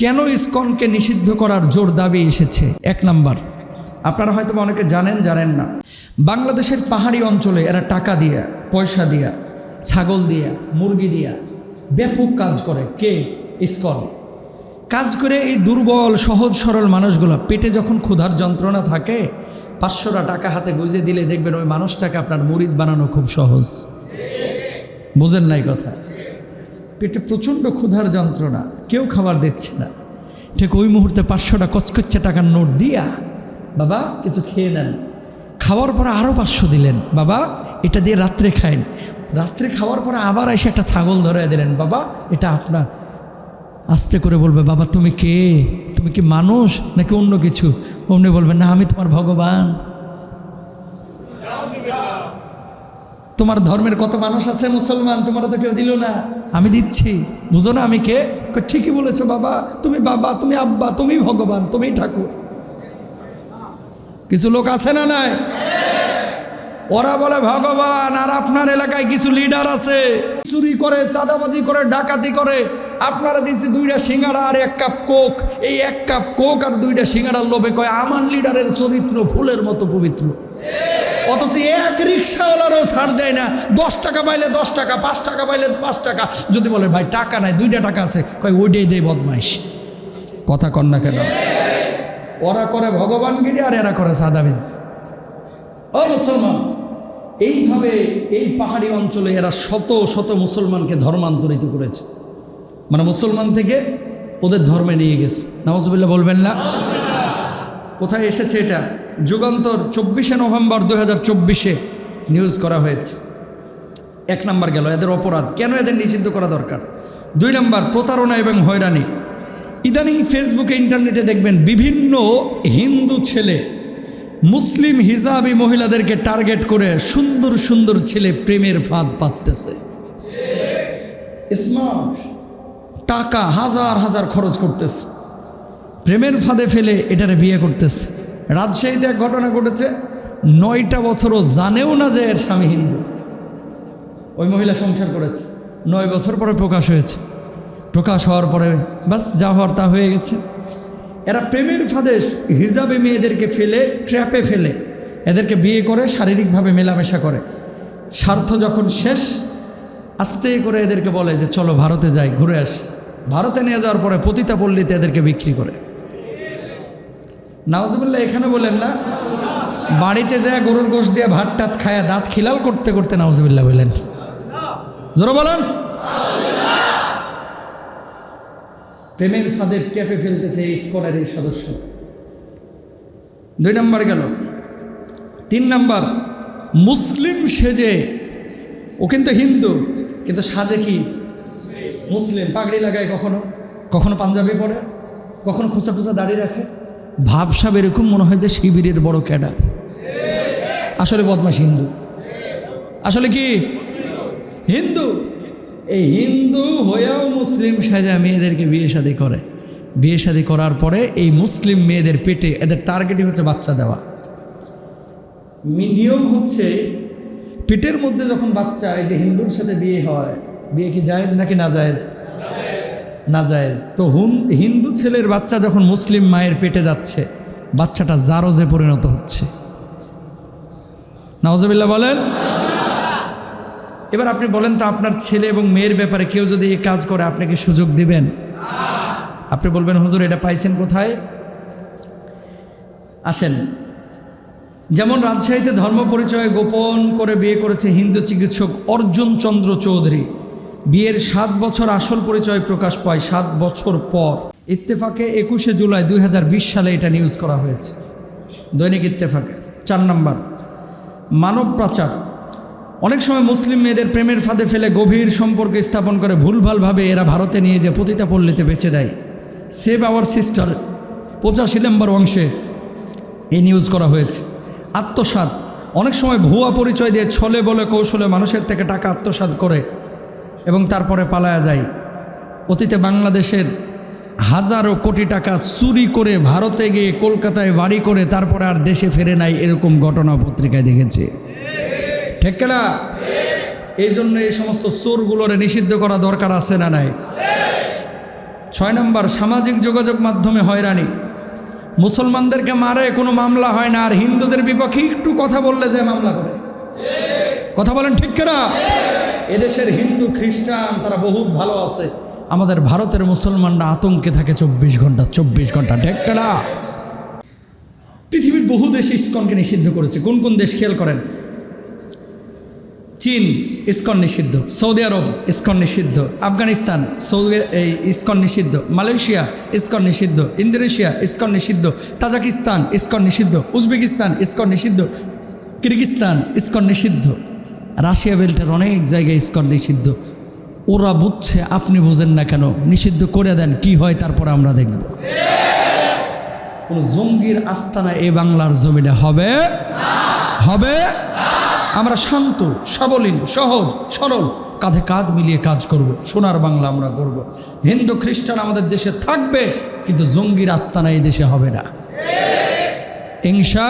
কেন ইসকনকে নিষিদ্ধ করার জোর দাবি এসেছে? এক নাম্বার। আপনারা হয়তো অনেকে জানেন জানেন না। বাংলাদেশের পাহাড়ি অঞ্চলে এরা টাকা দিয়া, পয়সা দিয়া, ছাগল দিয়া, মুরগি দিয়া ব্যাপক কাজ করে। কে? ইসকন। কাজ করে এই দুর্বল, সহজ, সরল মানুষগুলো পেটে যখন ক্ষুধার যন্ত্রণা থাকে, পাঁচশোটা টাকা হাতে গুজে দিলে দেখবেন ওই মানুষটাকে আপনার মুরিদ বানানো খুব সহজ। বুঝেন নাই কথা? পেটে প্রচণ্ড ক্ষুধার যন্ত্রণা, কেউ খাবার দিচ্ছে না। ঠিক ওই মুহূর্তে পাঁচশোটা কচকচ্চা টাকার নোট দিয়া, বাবা, কিছু খেয়ে নেন। খাওয়ার পরে আরও পাঁচশো দিলেন, বাবা, এটা দিয়ে রাত্রে খায়েন রাত্রে খাওয়ার পরে আবার এসে একটা ছাগল ধরে দিলেন, বাবা, এটা আপনার। আস্তে করে বলবে, বাবা, তুমি কে? তুমি কি মানুষ নাকি অন্য কিছু? অমনি বলবে, না, আমি তোমার ভগবান। তোমার ধর্মের কত মানুষ আছে মুসলমান? তোমার তো কেউ দিল না। আমি দিচ্ছি। বুঝো না আমি কে? ঠিকই বলেছ বাবা। তুমি বাবা, তুমি আব্বা, তুমি ভগবান, তুমি ঠাকুর। কিছু লোক আছে না নাই? ওরা বলে, ভগবান, আর আপনার এলাকায় কিছু লিডার আছে। চুরি করে, চাঁদাবাজি করে, ডাকাতি করে। আপনারা দিয়েছি দুইটা সিঙ্গাড়া আর এক কাপ কোক। এই এক কাপ কোক আর দুইটা সিঙ্গাড়ার লোভে কয়, আমার লিডারের চরিত্র ফুলের মতো পবিত্র। অথচ এক রিক্সাওয়ালারও ছাড় দেয় না। দশ টাকা পাইলে দশ টাকা, পাঁচ টাকা পাইলে পাঁচ টাকা। যদি বলে, ভাই, টাকা নাই, দুইটা টাকা আছে। কয়, ওইটাই দেয় বদমাইশ। কথা কন না কেন? ওরা করে ভগবান ভগবানগিরি আর এরা করে সাদাবিজ। ও মুসলমান, এইভাবে এই পাহাড়ি অঞ্চলে এরা শত শত মুসলমানকে ধর্মান্তরিত করেছে। মানে মুসলমান থেকে ওদের ধর্মে নিয়ে গেছে। নওয়াজবিল্লা বলবেন না? কোথায় এসেছে এটা? যুগান্তর, চব্বিশে নভেম্বর দু হাজার নিউজ করা হয়েছে। এক নাম্বার গেল, এদের অপরাধ। কেন এদের নিষিদ্ধ করা দরকার? দুই নাম্বার, প্রতারণা এবং হয়রানি। ইদানিং ফেসবুকে, ইন্টারনেটে দেখবেন বিভিন্ন হিন্দু ছেলে, মুসলিম হিজাবি মহিলাদেরকে টার্গেট করে সুন্দর সুন্দর ছেলে প্রেমের ফাঁদ পাততেছে। টাকা হাজার হাজার খরচ করতেছে। প্রেমের ফাঁদে ফেলে এটারে বিয়ে করতেছে। রাজশাহীতে এক ঘটনা ঘটেছে, নয়টা বছরও জানেও না যে এর স্বামী হিন্দু। ওই মহিলা সংসার করেছে, নয় বছর পরে প্রকাশ হয়েছে। প্রকাশ হওয়ার পরে বাস যা হওয়ার তা হয়ে গেছে। এরা প্রেমের ফাঁদে হিজাবে মেয়েদেরকে ফেলে, ট্র্যাপে ফেলে, এদেরকে বিয়ে করে, শারীরিকভাবে মেলামেশা করে। স্বার্থ যখন শেষ, আস্তে করে এদেরকে বলে যে, চলো ভারতে যাই, ঘুরে আসি। ভারতে নিয়ে যাওয়ার পরে পতিতা পল্লীতে এদেরকে বিক্রি করে। নাওজবুল্লাহ এখানে বলেন না, বাড়িতে যায় গরুর গোশ দিয়ে ভাত টাত খায়া দাঁত খিলাল করতে করতে নাওজবিল্লা বললেন জোরো বলেন। প্রেমের ফাঁদে টেপে ফেলতেছে এই স্কোয়ারের এই সদস্য। দুই নম্বর গেল। তিন নম্বর, মুসলিম সেজে, ও কিন্তু হিন্দু, কিন্তু সাজে কি? মুসলিম। পাগড়ি লাগায় কখনো? কখনো পাঞ্জাবি পরে? কখনো খোঁচা খোঁচা দাঁড়িয়ে রাখে? ভাবসাব এরকম মনে হয় যে শিবিরের বড় ক্যাডার। আসলে বদমাস হিন্দু। আসলে কি? হিন্দু। এই হিন্দু হয়েও মুসলিম সাজা মেয়েদেরকে বিয়ে শাদি করে। বিয়ে শাদি করার পরে এই মুসলিম মেয়েদের পেটে এদের টার্গেটই হচ্ছে বাচ্চা দেওয়া। নিয়ম হচ্ছে পেটের মধ্যে যখন বাচ্চা এই যে হিন্দুর সাথে বিয়ে হয়, বিয়ে কি জায়েজ নাকি না জায়েজ? না জায়েজ তো হুন হিন্দু ছেলের বাচ্চা যখন মুসলিম মায়ের পেটে যাচ্ছে, বাচ্চাটা জারজে পরিণত হচ্ছে। নওয়াজবিল্লা বলেন। এবার আপনি বলেন তো আপনার ছেলে এবং মেয়ের ব্যাপারে কেউ যদি এই কাজ করে আপনাকে সুযোগ দিবেন? আপনি বলবেন, হুজুর, এটা পাইছেন কোথায়? আসেন। যেমন রাজশাহীতে ধর্ম পরিচয়ে গোপন করে বিয়ে করেছে হিন্দু চিকিৎসক অর্জুন চন্দ্র চৌধুরী। বিয়ের সাত বছর আসল পরিচয় প্রকাশ পায় সাত বছর পর। ইত্তেফাকে একুশে জুলাই দুই হাজার বিশ সালে এটা নিউজ করা হয়েছে। দৈনিক ইত্তেফাকে। চার নম্বর। মানব পাচার। অনেক সময় মুসলিম মেয়েদের প্রেমের ফাঁদে ফেলে গভীর সম্পর্ক স্থাপন করে ভুলভালভাবে এরা ভারতে নিয়ে যে পতিতা পল্লীতে বেছে দেয়। সেভ আওয়ার সিস্টার পঁচাশি নম্বর অংশে এই নিউজ করা হয়েছে। আত্মসাত অনেক সময় ভুয়া পরিচয় দিয়ে ছলে বলে কৌশলে মানুষের থেকে টাকা আত্মসাত করে। এবং তারপরে পালায়া যায়। অতীতে বাংলাদেশের হাজারো কোটি টাকা চুরি করে ভারতে গিয়ে কলকাতায় বাড়ি করে তারপরে আর দেশে ফেরে নাই এরকম ঘটনা পত্রিকায় দেখেছে। ঠিক না এই জন্য এই সমস্ত চোরগুলোরে নিষিদ্ধ করা দরকার আছে না নাই? ছয় নম্বর, সামাজিক যোগাযোগ মাধ্যমে হয়রানি। মুসলমানদেরকে মারে কোনো মামলা হয় না, আর হিন্দুদের বিপক্ষে একটু কথা বললে যে মামলা করে। কথা বলেন ঠিক কিনা? এদেশের হিন্দু, খ্রিস্টান, তারা বহুত ভালো আছে। আমাদের ভারতের মুসলমানরা আতঙ্কে থাকে চব্বিশ ঘণ্টা চব্বিশ ঘণ্টা কিনা পৃথিবীর বহু দেশ ইস্কনকে নিষিদ্ধ করেছে। কোন কোন দেশ খেয়াল করেন? চীন, ইস্কন নিষিদ্ধ। সৌদি আরব, ইস্কন নিষিদ্ধ। আফগানিস্তান, সৌদি, এই ইস্কন নিষিদ্ধ। মালয়েশিয়া, ইস্কন নিষিদ্ধ। ইন্দোনেশিয়া, ইস্কন নিষিদ্ধ। তাজাকিস্তান, ইস্কন নিষিদ্ধ। উজবেকিস্তান, ইস্কন নিষিদ্ধ। কিরগিস্তান, ইস্কন নিষিদ্ধ। রাশিয়া বেল্টের অনেক জায়গায় স্কট নিষিদ্ধ। ওরা বুঝছে, আপনি বুঝেন না কেন? নিষিদ্ধ করে দেন, কি হয় তারপরে আমরা দেখব। কোনো জঙ্গির আস্তানা এই বাংলার জমিটা হবে? হবে? আমরা শান্ত সাবলীন সহজ, সরল, কাঁধে কাঁধ মিলিয়ে কাজ করব। সোনার বাংলা আমরা করব। হিন্দু, খ্রিস্টান আমাদের দেশে থাকবে, কিন্তু জঙ্গির আস্তানা এই দেশে হবে না। ইংসা